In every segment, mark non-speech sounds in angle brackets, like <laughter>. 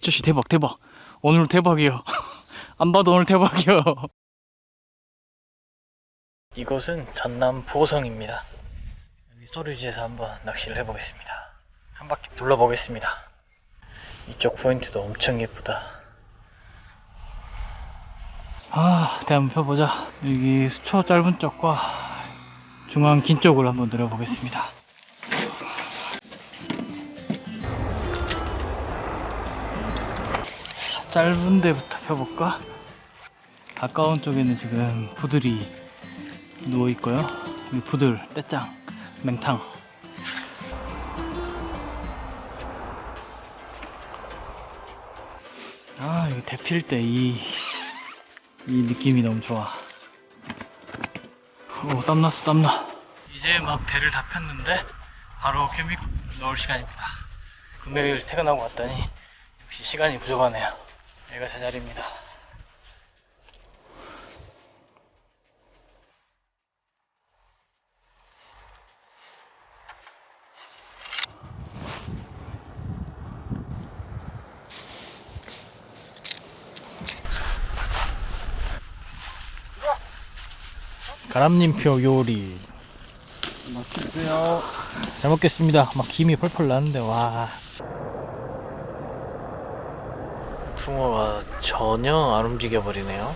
저씨 대박 대박. 오늘 대박이요. <laughs> 안 봐도 오늘 대박이요. 이곳은 전남 보성입니다. 여기 소류지에서 한번 낚시를 해보겠습니다. 한 바퀴 둘러보겠습니다. 이쪽 포인트도 엄청 예쁘다. 아 대한 한번 펴보자. 여기 수초 짧은 쪽과 중앙 긴 쪽을 한번 노려보겠습니다 짧은 데부터 펴볼까? 가까운 쪽에는 지금 부들이 누워있고요. 이 부들, 떼짱, 맹탕. 아 여기 대필 때이이 느낌이 너무 좋아. 오 땀났어 땀나. 이제 막 배를 다 폈는데 바로 캠핑 넣을 시간입니다. 금요일 퇴근하고 왔더니 역시 시간이 부족하네요 여기가 제 자리입니다 가람님표 요리 맛있어요. 잘 먹겠습니다. 막 김이 펄펄 나는데 와. 붕어가 전혀 안 움직여 버리네요.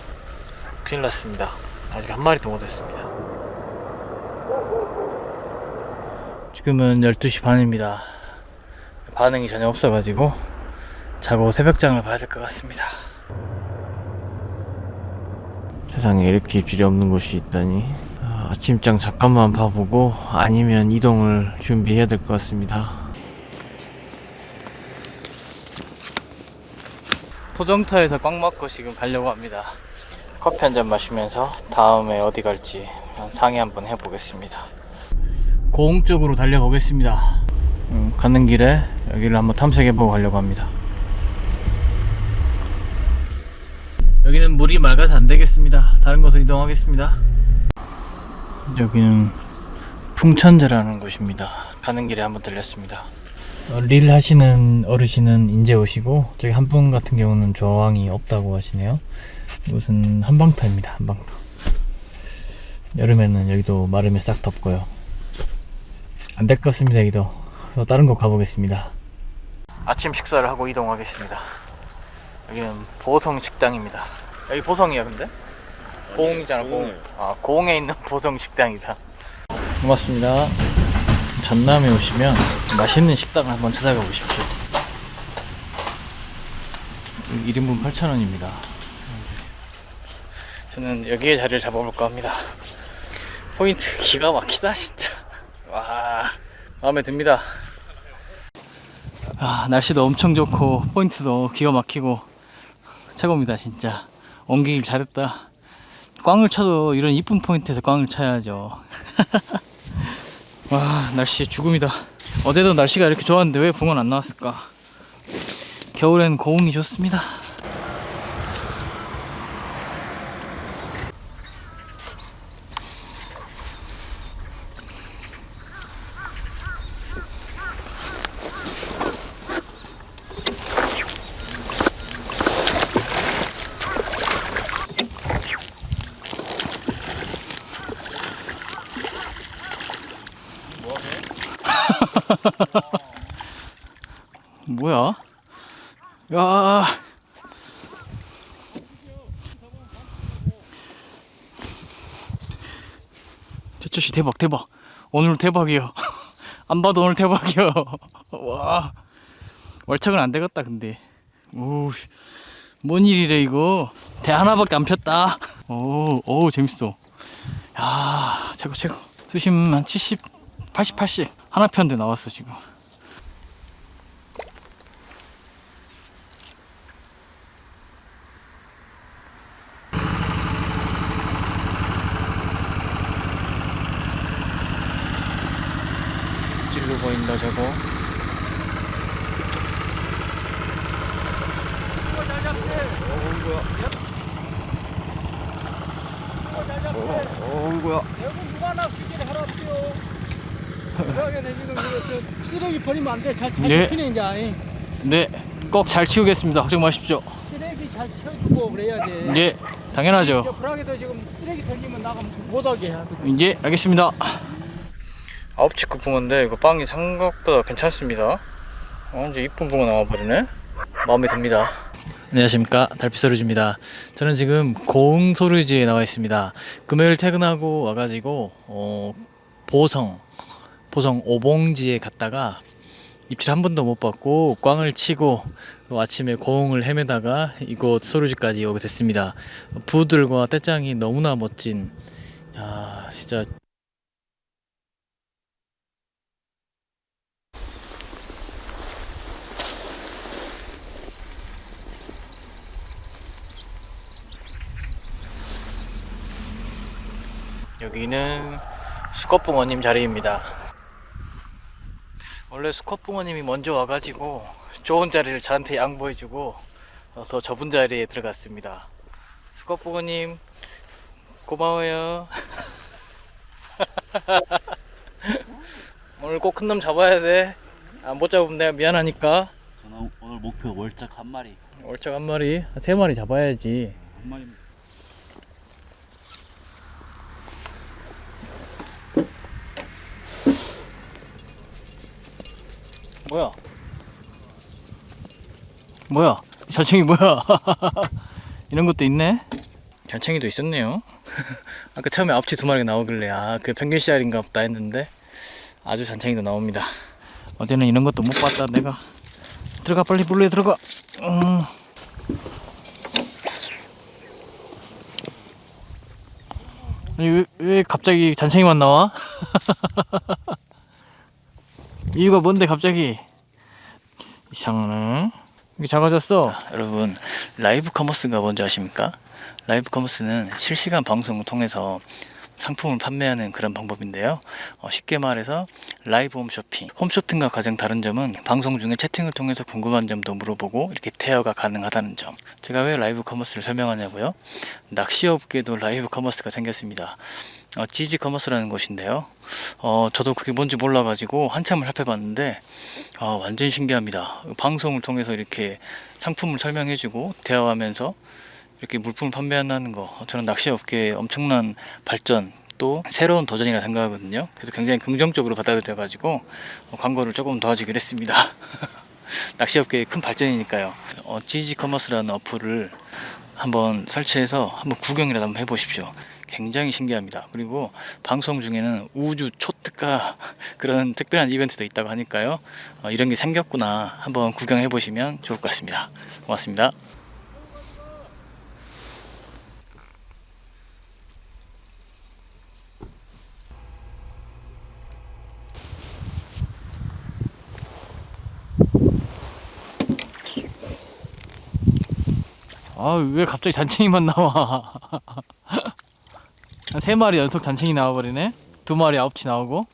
큰일 났습니다. 아직 한 마리도 못했습니다. 지금은 12시 반입니다. 반응이 전혀 없어가지고 자고 새벽장을 봐야 될 것 같습니다. 세상에 이렇게 입질이 없는 곳이 있다니 아, 아침장 잠깐만 봐보고 아니면 이동을 준비해야 될 것 같습니다 토정터에서 꽉 막고 지금 가려고 합니다 커피 한 잔 마시면서 다음에 어디 갈지 상의 한번 해보겠습니다 고흥 쪽으로 달려보겠습니다 음, 가는 길에 여기를 한번 탐색해보고 가려고 합니다 여기는 물이 맑아서 안 되겠습니다. 다른 곳으로 이동하겠습니다. 여기는 풍천제라는 곳입니다. 가는 길에 한번 들렸습니다. 어, 릴 하시는 어르신은 인제 오시고 저기 한 분 같은 경우는 저항이 없다고 하시네요. 이곳은 한방터입니다. 한방터. 여름에는 여기도 마름에 싹 덮고요. 안 될 것 같습니다. 여기도. 그래서 다른 곳 가보겠습니다. 아침 식사를 하고 이동하겠습니다. 여기는 보성 식당입니다. 여기 보성이야 근데? 고흥이잖아 고흥. 아 고흥에 있는 <laughs> 보성 식당이다. 고맙습니다. 전남에 오시면 맛있는 식당을 한번 찾아가 보십시오. 1인분 8,000원입니다. 저는 여기에 자리를 잡아볼까 합니다. 포인트 기가 막히다 진짜. 와 마음에 듭니다. 아 날씨도 엄청 좋고 포인트도 기가 막히고 최고입니다 진짜 옮기길 잘했다 꽝을 쳐도 이런 이쁜 포인트에서 꽝을 쳐야죠 <laughs> 와 날씨 죽음이다. 어제도 날씨가 이렇게 좋았는데 왜 붕어는 안 나왔을까? 겨울엔 고흥이 좋습니다 <laughs> 뭐야? 야. 저저씨 대박 대박. 오늘 대박이요. <laughs> 안 봐도 오늘 대박이요. <laughs> 와. 월척은 안 되겠다 근데. 오 뭔 일이래 이거? 대 하나밖에 안 폈다. 오 오 재밌어. 야 최고 최고. 수심 한 70, 80, 80 하나 폈는데 나왔어 지금 찔로 보인다 저거 어이구야. 여기 누가 하나 규제를 하라고요. 그러게 내 지금 이거 저 쓰레기 버리면 안 돼. 잘, 잘 예. 잡히네 이제. 아이. 네꼭 잘 치우겠습니다. 걱정 마십시오. 쓰레기 잘 치워주고 그래야 돼. 예, 당연하죠. 저 브라게도 지금 쓰레기 던지면 나가면 못하게 하거든. 이제 알겠습니다. 아홉치 그 붕어인데 이거 빵이 생각보다 괜찮습니다. 어, 이제 이쁜 붕어 나와버리네. 마음에 듭니다. 안녕하십니까 달빛소리즈입니다. 저는 지금 고흥소리지에 나와 있습니다. 금요일 퇴근하고 와가지고 어, 보성 보성 오봉지에 갔다가 입질 한 번도 못 받고 꽝을 치고 또 아침에 고흥을 헤매다가 이곳 소리지까지 오게 됐습니다. 부들과 떼짱이 너무나 멋진 야 진짜 여기는 수컷붕어님 자리입니다. 원래 수컷 붕어님이 먼저 와가지고 좋은 자리를 저한테 양보해주고 어서 저분 자리에 들어갔습니다. 수컷 붕어님 고마워요. <laughs> 오늘 꼭 큰 놈 잡아야 돼. 안 못 잡으면 내가 미안하니까. 저는 오늘 목표 월작 한 마리 월척 한 마리, 세 마리 잡아야지. 한 마리 뭐야? 뭐야? 잔챙이 뭐야? <laughs> 이런 것도 있네? 잔챙이도 있었네요. <laughs> 아까 처음에 앞치 두 마리가 나오길래 아 그 평균 씨알인가 보다 했는데 아주 잔챙이도 나옵니다. 어제는 이런 것도 못 봤다 내가. 들어가 빨리 물에 들어가. 음. 아니, 왜, 왜 갑자기 잔챙이만 나와? <laughs> 이유가 뭔데 갑자기? 이상하네 이게 작아졌어. 여러분 라이브 커머스가 뭔지 아십니까? 라이브 커머스는 실시간 방송을 통해서 상품을 판매하는 그런 방법인데요. 어, 쉽게 말해서 라이브 홈쇼핑. 홈쇼핑과 가장 다른 점은 방송 중에 채팅을 통해서 궁금한 점도 물어보고 이렇게 대여가 가능하다는 점. 제가 왜 라이브 커머스를 설명하냐고요? 낚시업계도 라이브 커머스가 생겼습니다 어, 지지 커머스라는 곳인데요. 어, 저도 그게 뭔지 몰라가지고 한참을 살펴봤는데 어, 완전 신기합니다. 방송을 통해서 이렇게 상품을 설명해주고 대화하면서 이렇게 물품을 판매한다는 거 저는 낚시 업계의 엄청난 발전 또 새로운 도전이라 생각하거든요. 그래서 굉장히 긍정적으로 받아들여가지고 어, 광고를 조금 도와주기로 했습니다. <laughs> 낚시업계의 큰 발전이니까요. 어, 지지 커머스라는 어플을 한번 설치해서 한번 구경이라도 한번 해보십시오. 굉장히 신기합니다. 그리고 방송 중에는 우주 초특가 <laughs> 그런 특별한 이벤트도 있다고 하니까요. 어, 이런 게 생겼구나 한번 구경해 보시면 좋을 것 같습니다. 고맙습니다. 아 왜 갑자기 잔챙이만 나와? <laughs> 한세 마리 연속 잔챙이 나와버리네. 두 마리 아홉치 나오고.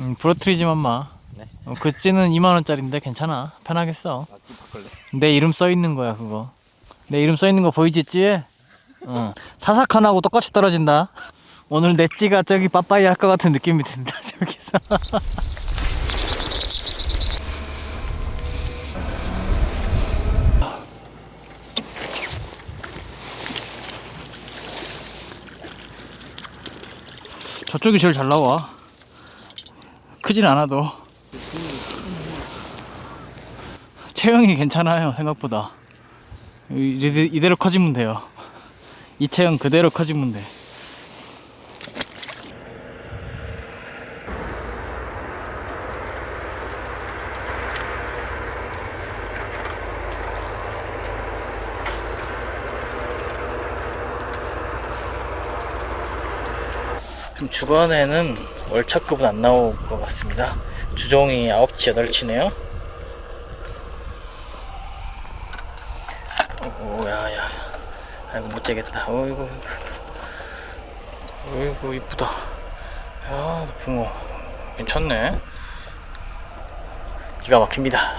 음, 부러뜨리지만 마. 네. 어, 그 찌는 2만 원짜리인데 괜찮아. 편하게 써. 아 바꿀래? 내 이름 써 있는 거야 그거. 내 이름 써 있는 거 보이지 찌? 응. 사사칸하고 똑같이 떨어진다. 오늘 내 찌가 저기 빠빠이 할 것 같은 느낌이 든다 <laughs> 저기서. 저쪽이 제일 잘 나와. 크진 않아도. 체형이 괜찮아요 생각보다. 이대- 이대로 커지면 돼요. 이 체형 그대로 커지면 돼. 좀 주변에는 월차급은 안 나올 것 같습니다. 주종이 9치, 8치네요. 오, 야, 야. 아이고, 못 재겠다. 어이구. 어이구, 이쁘다. 야, 붕어. 괜찮네. 기가 막힙니다.